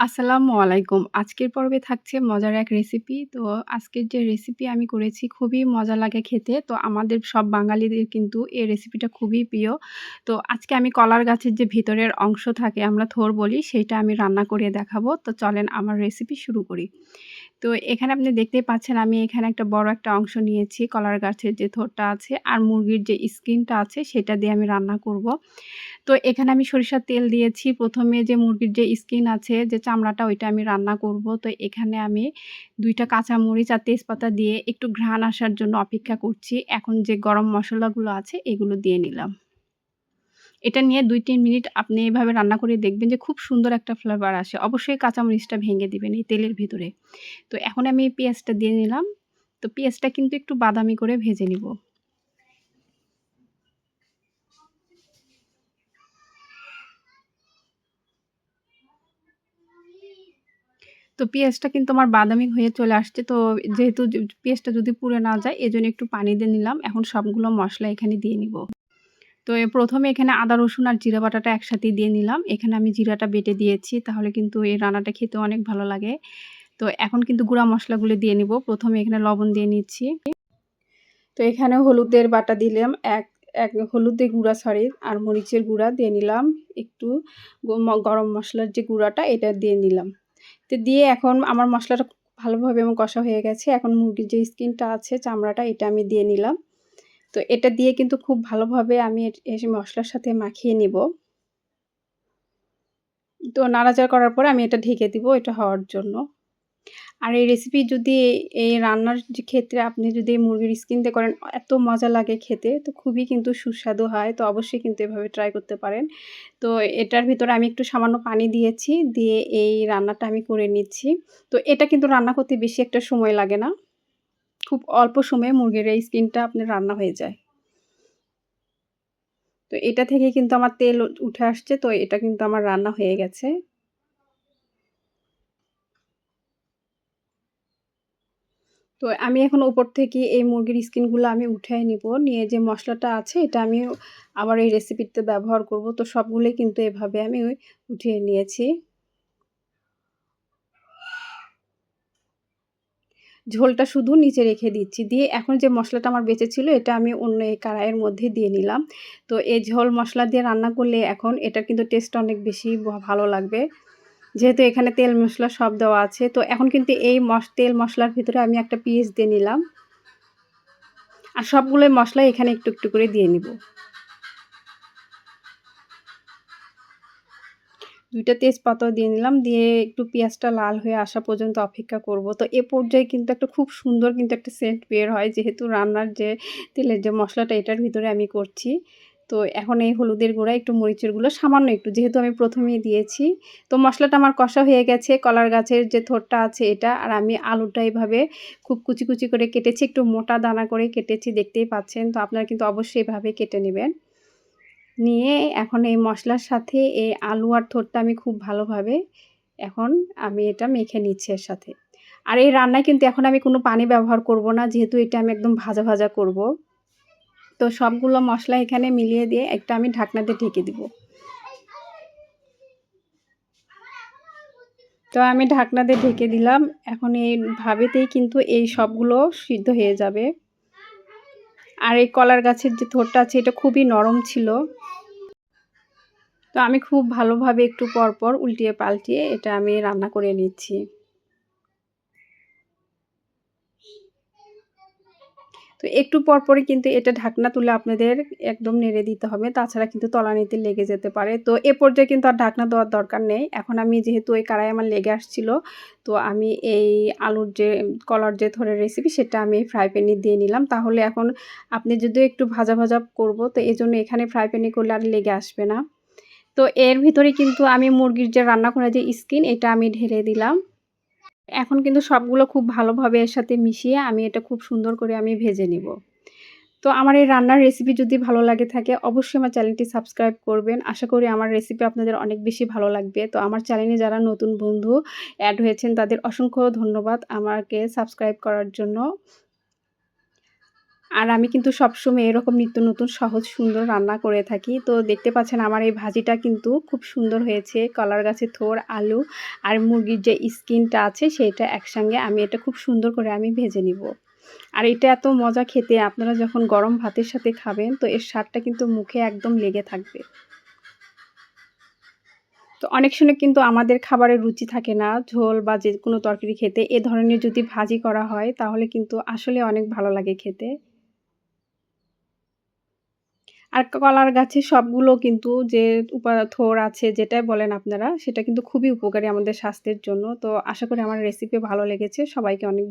আসসালামু আলাইকুম। আজকের পর্বে থাকছে মজার এক রেসিপি। তো আজকের যে রেসিপি আমি করেছি খুবই মজা লাগে খেতে। তো আমাদের সব বাঙালিদের কিন্তু এই রেসিপিটা খুবই প্রিয়। তো আজকে আমি কলার গাছের যে ভিতরের অংশ থাকে, আমরা থোর বলি, সেইটা আমি রান্না করে দেখাবো। তো চলেন আমার রেসিপি শুরু করি। তো এখানে আপনি দেখতেই পাচ্ছেন আমি এখানে একটা বড় একটা অংশ নিয়েছি, কলার গাছের যে থোড়টা আছে আর মুরগির যে স্কিনটা আছে সেটা দিয়ে আমি রান্না করব। তো এখানে আমি সরিষার তেল দিয়েছি। প্রথমে যে মুরগির যে স্কিন আছে, যে চামড়াটা ওইটা আমি রান্না করব। তো এখানে আমি ২ টা কাঁচামরিচ আর তেজপাতা দিয়ে একটু ঘ্রাণ আসার জন্য অপেক্ষা করছি। এখন যে গরম মশলাগুলো আছে এগুলো দিয়ে নিলাম। এটা নিয়ে ২-৩ মিনিট আপনি এভাবে রান্না করে দেখবেন যে খুব সুন্দর একটা ফ্লেভার আসে। অবশ্যই কাঁচামরিচটা ভেঙে দিবেন এই তেলের ভিতরে। তো এখন আমি পেঁয়াজটা দিয়ে নিলাম। তো পেঁয়াজটা কিন্তু একটু বাদামি করে ভেজে নিব। তো পেঁয়াজটা কিন্তু আমার বাদামি হয়ে চলে আসছে। তো যেহেতু পেঁয়াজটা যদি পুড়ে না যায়, এজন্য একটু পানি দিয়ে নিলাম। এখন সবগুলো মশলা এখানে দিয়ে নিব। তো প্রথমে এখানে আদা, রসুন আর জিরা বাটাটা একসাথেই দিয়ে নিলাম। এখানে আমি জিরাটা বেটে দিয়েছি, তাহলে কিন্তু এই রান্নাটা খেতে অনেক ভালো লাগে। তো এখন কিন্তু গুঁড়া মশলাগুলো দিয়ে নিব। প্রথমে এখানে লবণ দিয়ে নিচ্ছি। তো এখানে হলুদের বাটা দিলাম, এক এক হলুদের গুঁড়া, সরি, আর মরিচের গুঁড়া দিয়ে নিলাম। একটু গরম মশলার যে গুঁড়াটা, এটা দিয়ে নিলাম। তো দিয়ে এখন আমার মশলাটা ভালোভাবে এবং কষা হয়ে গেছে এখন মুরগির যে স্কিনটা আছে, চামড়াটা, এটা আমি দিয়ে নিলাম তো এটা দিয়ে কিন্তু খুব ভালোভাবে আমি এসে মশলার সাথে মাখিয়ে নিব। তো নাড়াচাড়া করার পর আমি এটা ঢেকে দিব, এটা হওয়ার জন্য। আর এই রেসিপি যদি এই রান্নার ক্ষেত্রে আপনি যদি মুরগির স্কিন দিয়ে করেন, এত মজা লাগে খেতে, তো খুবই কিন্তু সুস্বাদু হয়। তো অবশ্যই কিন্তু এভাবে ট্রাই করতে পারেন। তো এটার ভিতরে আমি একটু সামান্য পানি দিয়েছি, দিয়ে এই রান্নাটা আমি করে নিচ্ছি। তো এটা কিন্তু রান্না করতে বেশি একটা সময় লাগে না। খুব অল্প সময়ে মুরগির এই স্কিনটা আপনার রান্না হয়ে যায়। তো এটা থেকে কিন্তু আমার তেল উঠে আসছে, তো এটা কিন্তু আমার রান্না হয়ে গেছে। তো আমি এখন উপর থেকে এই মুরগির স্কিনগুলো আমি উঠে নিব, নিয়ে যে মশলাটা আছে এটা আমি আবার এই রেসিপিতে ব্যবহার করব, তো সবগুলোই কিন্তু এভাবে আমি উঠিয়ে নিয়েছি। ঝোলটা শুধু নিচে রেখে দিচ্ছি। দিয়ে এখন যে মশলাটা আমার বেঁচে ছিল, এটা আমি অন্য এই কড়াইয়ের মধ্যে দিয়ে নিলাম। তো এই ঝোল মশলা দিয়ে রান্না করলে এখন এটার কিন্তু টেস্ট অনেক বেশি ভালো লাগবে। যেহেতু এখানে তেল মশলা সব দেওয়া আছে, তো এখন কিন্তু এই মশ, তেল মশলার ভিতরে আমি একটা পিস দিয়ে নিলাম। আর সবগুলোই মশলা এখানে একটু একটু করে দিয়ে নিব। দুইটা তেজপাতাও দিয়ে নিলাম। দিয়ে একটু পেঁয়াজটা লাল হয়ে আসা পর্যন্ত অপেক্ষা করব। তো এ পর্যায়ে কিন্তু একটা খুব সুন্দর কিন্তু একটা সেন্ট বের হয়। যেহেতু রান্নার যে তেলের যে মশলাটা, এটার ভিতরে আমি করছি। তো এখন এই হলুদের গুঁড়া, একটু মরিচের গুঁড়ো, সামান্য একটু, যেহেতু আমি প্রথমেই দিয়েছি। তো মশলাটা আমার কষা হয়ে গেছে। কলার গাছের যে থোরটা আছে এটা, আর আমি আলুটা এইভাবে খুব কুচি কুচি করে কেটেছি। একটু মোটা দানা করে কেটেছি, দেখতেই পাচ্ছেন। তো আপনারা কিন্তু অবশ্যই এভাবে কেটে নেবেন। নিয়ে এখন এই মশলার সাথে এই আলু আর থোরটা আমি খুব ভালোভাবে এখন আমি এটা মেখে নিচ্ছি এর সাথে। আর এই রান্নায় কিন্তু এখন আমি কোনো পানি ব্যবহার করব না, যেহেতু এটা আমি একদম ভাজা ভাজা করব। তো সবগুলো মশলা এখানে মিলিয়ে দিয়ে একটা আমি ঢাকনাতে ঢেকে দিব। তো আমি ঢাকনাতে ঢেকে দিলাম। এখন এই ভাবেতেই কিন্তু এই সবগুলো সিদ্ধ হয়ে যাবে। আর এই কলার গাছের যে থোরটা আছে, এটা খুবই নরম ছিল। তো আমি খুব ভালোভাবে একটু পরপর উল্টিয়ে পাল্টিয়ে এটা আমি রান্না করে নিচ্ছি। তো একটু পরপরই কিন্তু এটা ঢাকনা তুলে আপনাদের একদম নেড়ে দিতে হবে। তাছাড়া কিন্তু তলানিতে লেগে যেতে পারে। তো এ পর্যায়ে কিন্তু আর ঢাকনা দেওয়ার দরকার নেই। এখন আমি যেহেতু ওই কারাই আমার লেগে আসছিল, তো আমি এই আলুর যে, কলার যে থরের রেসিপি সেটা আমি ফ্রাই প্যানে দিয়ে নিলাম। তাহলে এখন আপনি যদি একটু ভাজা ভাজা করব, তো এই জন্য এখানে ফ্রাই প্যানে করলে আর লেগে আসবে না। তো এর ভিতরে কিন্তু আমি মুরগির যে রান্না করা যে স্কিন এটা আমি ঢেলে দিলাম। এখন কিন্তু সবগুলো খুব ভালোভাবে এর সাথে মিশিয়ে আমি এটা খুব সুন্দর করে আমি ভেজে নিব। তো আমার এই রান্নার রেসিপি যদি ভালো লাগে থাকে, অবশ্যই আমার চ্যানেলটি সাবস্ক্রাইব করবেন। আশা করি আমার রেসিপি আপনাদের অনেক বেশি ভালো লাগবে। তো আমার চ্যানেলে যারা নতুন বন্ধু অ্যাড হয়েছেন, তাদের অসংখ্য ধন্যবাদ আমাকে সাবস্ক্রাইব করার জন্য। আর আমি কিন্তু সবসময় এরকম নিত্য নতুন সহজ সুন্দর রান্না করে থাকি। তো দেখতে পাচ্ছেন আমার এই ভাজিটা কিন্তু খুব সুন্দর হয়েছে। কলার গাছে থোর, আলু আর মুরগির যে স্কিনটা আছে সেটা একসঙ্গে আমি এটা খুব সুন্দর করে আমি ভেজে নিব। আর এটা এত মজা খেতে, আপনারা যখন গরম ভাতের সাথে খাবেন তো এর স্বাদটা কিন্তু মুখে একদম লেগে থাকবে। তো অনেক সময় কিন্তু আমাদের খাবারের রুচি থাকে না, ঝোল বা যে কোনো তরকারি খেতে। এ ধরনের যদি ভাজি করা হয় তাহলে কিন্তু আসলে অনেক ভালো লাগে খেতে। আর কলার গাছে সবগুলো কিন্তু যে উপা থোড় আছে যেটাই বলেন আপনারা, সেটা কিন্তু খুবই উপকারী আমাদের স্বাস্থ্যের জন্য। তো আশা করি আমার রেসিপি ভালো লেগেছে। সবাইকে অনেক